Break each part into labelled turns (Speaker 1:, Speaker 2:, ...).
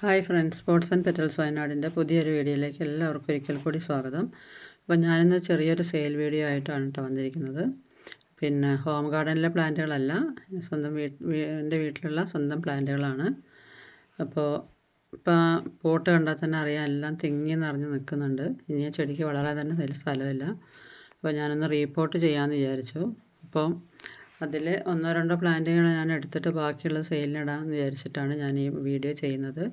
Speaker 1: Hi friends sports and petals വയനാടിന്റെ പുതിയൊരു വീഡിയോയിലേക്ക് എല്ലാവർക്കും ഒരിക്കൽ കൂടി സ്വാഗതം. അപ്പോൾ ഞാനിന്ന് ചെറിയൊരു സെയിൽ വീഡിയോ ആയിട്ടാണ് കേട്ടോ വന്നിരിക്കുന്നത്. പിന്നെ ഹോം ഗാർഡനിലെ പ്ലാന്റുകളല്ല സ്വന്തം വീട്ട് എന്റെ വീട്ടിലുള്ള സ്വന്തം പ്ലാന്റുകളാണ്. അപ്പോൾ ഇപ്പോൾ പോട്ട് കണ്ടാൽ തന്നെ അറിയാം എല്ലാം തിങ്ങി നിറഞ്ഞ് നിൽക്കുന്നുണ്ട്. ഇനി ആ ചെടിക്ക് വളരാൻ തന്നെ സ്ഥലമില്ല. അപ്പോൾ ഞാനൊന്ന് റീപോർട്ട് ചെയ്യാമെന്ന് വിചാരിച്ചു. അപ്പോൾ അതിൽ ഒന്നോ രണ്ടോ പ്ലാന്റുകൾ ഞാൻ എടുത്തിട്ട് ബാക്കിയുള്ള സെയിലിനിടാമെന്ന് വിചാരിച്ചിട്ടാണ് ഞാൻ ഈ വീഡിയോ ചെയ്യുന്നത്.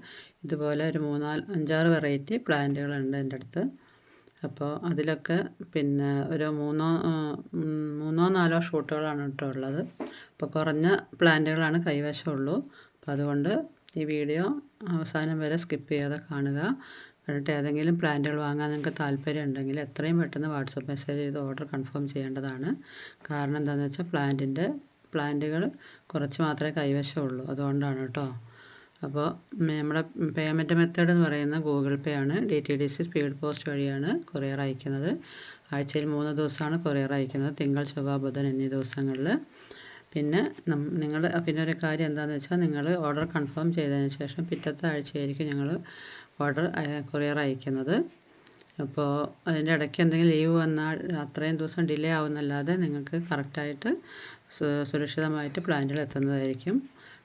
Speaker 1: ഇതുപോലെ ഒരു മൂന്നാൽ അഞ്ചാറ് വെറൈറ്റി പ്ലാന്റുകളുണ്ട് എന്റെ അടുത്ത്. അപ്പോൾ അതിലൊക്കെ പിന്നെ ഒരു മൂന്നോ മൂന്നോ നാലോ ഷൂട്ടുകളാണ് കേട്ടോ ഉള്ളത്. അപ്പോൾ കുറഞ്ഞ പ്ലാന്റുകളാണ് കൈവശമുള്ളൂ അപ്പോൾ അതുകൊണ്ട് ഈ വീഡിയോ അവസാനം വരെ സ്കിപ്പ് ചെയ്യാതെ കാണുക. എന്നിട്ട് ഏതെങ്കിലും പ്ലാന്റുകൾ വാങ്ങാൻ നിങ്ങൾക്ക് താല്പര്യം ഉണ്ടെങ്കിൽ എത്രയും പെട്ടെന്ന് വാട്സപ്പ് മെസ്സേജ് ചെയ്ത് ഓർഡർ കൺഫേം ചെയ്യേണ്ടതാണ്. കാരണം എന്താണെന്ന് വെച്ചാൽ പ്ലാന്റിന്റെ പ്ലാന്റുകൾ കുറച്ച് മാത്രമേ കൈവശമുള്ളൂ. അതുകൊണ്ടാണ് കേട്ടോ. അപ്പോൾ നമ്മുടെ പേയ്മെന്റ് മെത്തേഡ് എന്ന് പറയുന്നത് ഗൂഗിൾ പേ ആണ്. D T D C speed post വഴിയാണ് കൊറിയർ അയക്കുന്നത്. ആഴ്ചയിൽ മൂന്ന് ദിവസമാണ് കൊറിയർ അയക്കുന്നത്. തിങ്കൾ ചൊവ്വ ബുധൻ എന്നീ ദിവസങ്ങളിൽ. പിന്നെ നിങ്ങൾ പിന്നെ ഒരു കാര്യം എന്താണെന്ന് വെച്ചാൽ നിങ്ങൾ ഓർഡർ കൺഫേം ചെയ്തതിന് ശേഷം പിറ്റത്തെ ആഴ്ചയായിരിക്കും ഞങ്ങൾ ഓർഡർ കൊറിയർ അയക്കുന്നത്. അപ്പോൾ അതിന്റെ ഇടയ്ക്ക് എന്തെങ്കിലും ലീവ് വന്നാൽ അത്രയും ദിവസം ഡിലേ ആവുന്നല്ലാതെ നിങ്ങൾക്ക് കറക്റ്റായിട്ട് സുരക്ഷിതമായിട്ട് പ്ലാന്റുകൾ എത്തുന്നതായിരിക്കും.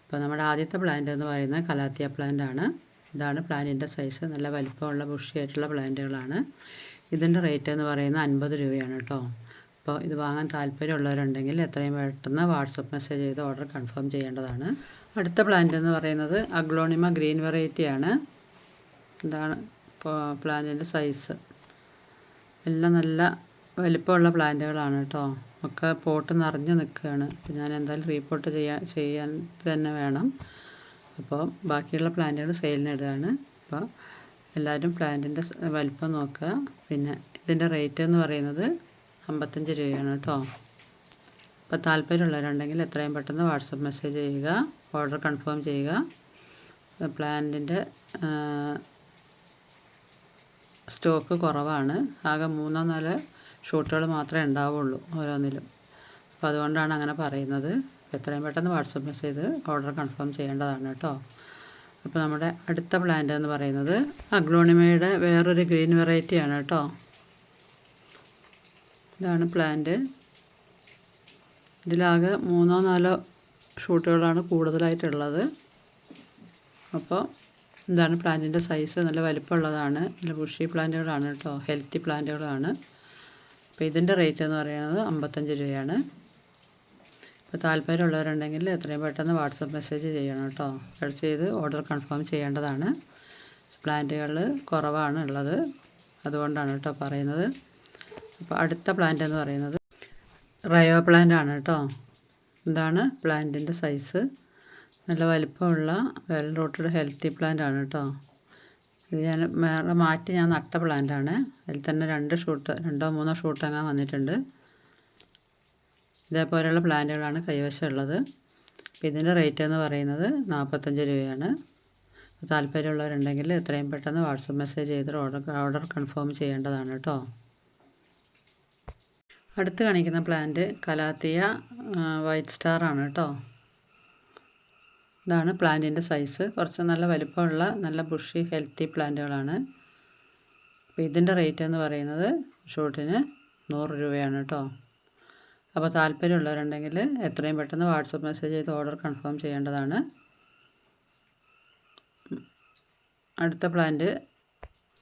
Speaker 1: അപ്പോൾ നമ്മുടെ ആദ്യത്തെ പ്ലാന്റ് എന്ന് പറയുന്നത് കലാത്തിയ പ്ലാന്റ് ആണ്. ഇതാണ് പ്ലാന്റിന്റെ സൈസ് നല്ല വലിപ്പമുള്ള ബുഷിയായിട്ടുള്ള പ്ലാന്റുകളാണ് ഇതിന്റെ റേറ്റ് എന്ന് പറയുന്നത് അൻപത് രൂപയാണ് കേട്ടോ. അപ്പോൾ ഇത് വാങ്ങാൻ താല്പര്യമുള്ളവരുണ്ടെങ്കിൽ എത്രയും പെട്ടെന്ന് വാട്സപ്പ് മെസ്സേജ് ചെയ്ത് ഓർഡർ കൺഫേം ചെയ്യേണ്ടതാണ്. അടുത്ത പ്ലാന്റ് എന്ന് പറയുന്നത് അഗ്ലോണിമ ഗ്രീൻ വെറൈറ്റിയാണ് ഇതാണ് പ്ലാന്റിന്റെ സൈസ്. എല്ലാം നല്ല വലിപ്പമുള്ള പ്ലാന്റുകളാണ് കേട്ടോ. ഒക്കെ പോട്ട് നിറഞ്ഞു നിൽക്കുകയാണ്. അപ്പോൾ ഞാൻ എന്തായാലും റീപോർട്ട് ചെയ്യാൻ ചെയ്യാൻ തന്നെ വേണം. അപ്പോൾ ബാക്കിയുള്ള പ്ലാന്റുകൾ സെയിലിന് ഇടുകയാണ്. അപ്പോൾ എല്ലാവരും പ്ലാന്റിന്റെ വലിപ്പം നോക്കുക. പിന്നെ ഇതിന്റെ റേറ്റ് എന്ന് പറയുന്നത് അമ്പത്തഞ്ച് രൂപയാണ് കേട്ടോ. അപ്പോൾ താല്പര്യമുള്ളവരുണ്ടെങ്കിൽ എത്രയും പെട്ടെന്ന് വാട്സപ്പ് മെസ്സേജ് ചെയ്യുക ഓർഡർ കൺഫേം ചെയ്യുക. പ്ലാന്റിന്റെ സ്റ്റോക്ക് കുറവാണ്. ആകെ മൂന്നോ നാല് ഷൂട്ടുകൾ മാത്രമേ ഉണ്ടാവുള്ളൂ ഓരോന്നിലും. അപ്പോൾ അതുകൊണ്ടാണ് അങ്ങനെ പറയുന്നത്. എത്രയും പെട്ടെന്ന് വാട്സപ്പ് മെസ്സേജ് ഓർഡർ കൺഫേം ചെയ്യേണ്ടതാണ് കേട്ടോ. അപ്പോൾ നമ്മുടെ അടുത്ത പ്ലാന്റ് എന്ന് പറയുന്നത് അഗ്ലോണിമയുടെ വേറൊരു ഗ്രീൻ വെറൈറ്റിയാണ് കേട്ടോ. ഇതാണ് പ്ലാന്റ്. ഇതിലാകെ മൂന്നോ നാലോ ഷൂട്ടുകളാണ് കൂടുതലായിട്ടുള്ളത്. അപ്പോൾ ഇതാണ് പ്ലാന്റിന്റെ സൈസ്. നല്ല വലിപ്പമുള്ളതാണ്. നല്ല ബുഷി പ്ലാന്റുകളാണ് കേട്ടോ. ഹെൽത്തി പ്ലാന്റുകളാണ്. അപ്പോൾ ഇതിന്റെ റേറ്റ് എന്ന് പറയുന്നത് അമ്പത്തഞ്ച് രൂപയാണ്. അപ്പോൾ താല്പര്യമുള്ളവരുണ്ടെങ്കിൽ എത്രയും പെട്ടെന്ന് വാട്സപ്പ് മെസ്സേജ് ചെയ്യണം കേട്ടോ. സെർച്ച് ചെയ്ത് ഓർഡർ കൺഫേം ചെയ്യേണ്ടതാണ്. പ്ലാന്റുകൾ കുറവാണ് ഉള്ളത്. അതുകൊണ്ടാണ് കേട്ടോ പറയുന്നത്. അപ്പോൾ അടുത്ത പ്ലാന്റ് എന്ന് പറയുന്നത് റയോ പ്ലാന്റ് ആണ് കേട്ടോ ഇതാണ് പ്ലാന്റിന്റെ സൈസ് നല്ല വലിപ്പമുള്ള വെൽ റോട്ടഡ് ഹെൽത്തി പ്ലാന്റ് ആണ് കേട്ടോ ഇത് ഞാൻ വേറെ മാറ്റി ഞാൻ നട്ട പ്ലാന്റ് ആണ്. അതിൽ തന്നെ രണ്ട് ഷൂട്ട് രണ്ടോ മൂന്നോ ഷൂട്ട് അങ്ങനെ വന്നിട്ടുണ്ട്. ഇതേപോലെയുള്ള പ്ലാന്റുകളാണ് കൈവശമുള്ളത്. ഇതിന്റെ റേറ്റ് എന്ന് പറയുന്നത് നാൽപ്പത്തഞ്ച് രൂപയാണ്. താല്പര്യമുള്ളവരുണ്ടെങ്കിൽ എത്രയും പെട്ടെന്ന് വാട്സപ്പ് മെസ്സേജ് ചെയ്തിട്ട് ഓർഡർ ഓർഡർ കൺഫേം ചെയ്യേണ്ടതാണ് കേട്ടോ അടുത്ത് കാണിക്കുന്ന പ്ലാന്റ് കലാത്തിയ വൈറ്റ് സ്റ്റാർ ആണ് കേട്ടോ. ഇതാണ് പ്ലാന്റിന്റെ സൈസ് കുറച്ച് നല്ല വലുപ്പമുള്ള നല്ല ബുഷി ഹെൽത്തി പ്ലാന്റുകളാണ് അപ്പോൾ ഇതിന്റെ റേറ്റ് എന്ന് പറയുന്നത് ഷൂട്ടിന് നൂറ് രൂപയാണ് കേട്ടോ. അപ്പോൾ താല്പര്യമുള്ളവരുണ്ടെങ്കിൽ എത്രയും പെട്ടെന്ന് വാട്സപ്പ് മെസ്സേജ് ചെയ്ത് ഓർഡർ കൺഫേം ചെയ്യേണ്ടതാണ്. അടുത്ത പ്ലാന്റ്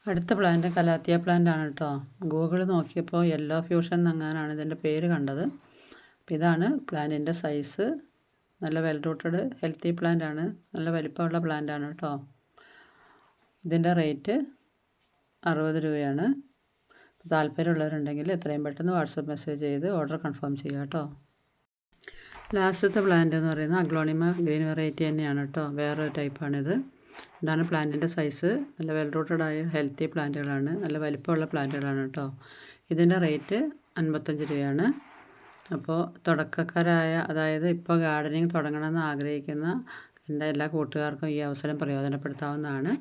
Speaker 1: അടുത്ത പ്ലാന്റ് കലാത്തിയ പ്ലാന്റ് ആണ് കേട്ടോ ഗൂഗിൾ നോക്കിയപ്പോൾ യെല്ലോ ഫ്യൂഷൻ എന്നങ്ങാനാണ് ഇതിന്റെ പേര് കണ്ടത്. അപ്പോൾ ഇതാണ് പ്ലാന്റിന്റെ സൈസ് നല്ല വെൽ റൂട്ടഡ് ഹെൽത്തി പ്ലാന്റ് ആണ്. നല്ല വലിപ്പമുള്ള പ്ലാന്റ് ആണ് കേട്ടോ ഇതിന്റെ റേറ്റ് അറുപത് രൂപയാണ്. താല്പര്യമുള്ളവരുണ്ടെങ്കിൽ എത്രയും പെട്ടെന്ന് വാട്സപ്പ് മെസ്സേജ് ചെയ്ത് ഓർഡർ കൺഫേം ചെയ്യുക കേട്ടോ ലാസ്റ്റത്തെ പ്ലാന്റ് എന്ന് പറയുന്നത് അഗ്ലോണിമ ഗ്രീൻ വെറൈറ്റി തന്നെയാണ് കേട്ടോ വേറൊരു ടൈപ്പാണിത് ഇതാണ് പ്ലാന്റിന്റെ സൈസ്. നല്ല വെൽ റൂട്ടഡ് ആയ ഹെൽത്തി പ്ലാന്റുകളാണ്. നല്ല വലിപ്പമുള്ള പ്ലാന്റുകളാണ് കേട്ടോ. ഇതിന്റെ റേറ്റ് അൻപത്തഞ്ച് രൂപയാണ്. അപ്പോൾ തുടക്കക്കാരായ അതായത് ഇപ്പോൾ ഗാർഡനിങ് തുടങ്ങണമെന്ന് ആഗ്രഹിക്കുന്ന എന്റെ എല്ലാ കൂട്ടുകാർക്കും ഈ അവസരം പ്രയോജനപ്പെടുത്താവുന്നതാണ്.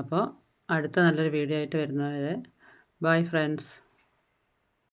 Speaker 1: അപ്പോൾ അടുത്ത നല്ലൊരു വീഡിയോ ആയിട്ട് വരുന്നവരെ ബൈ ഫ്രണ്ട്സ്.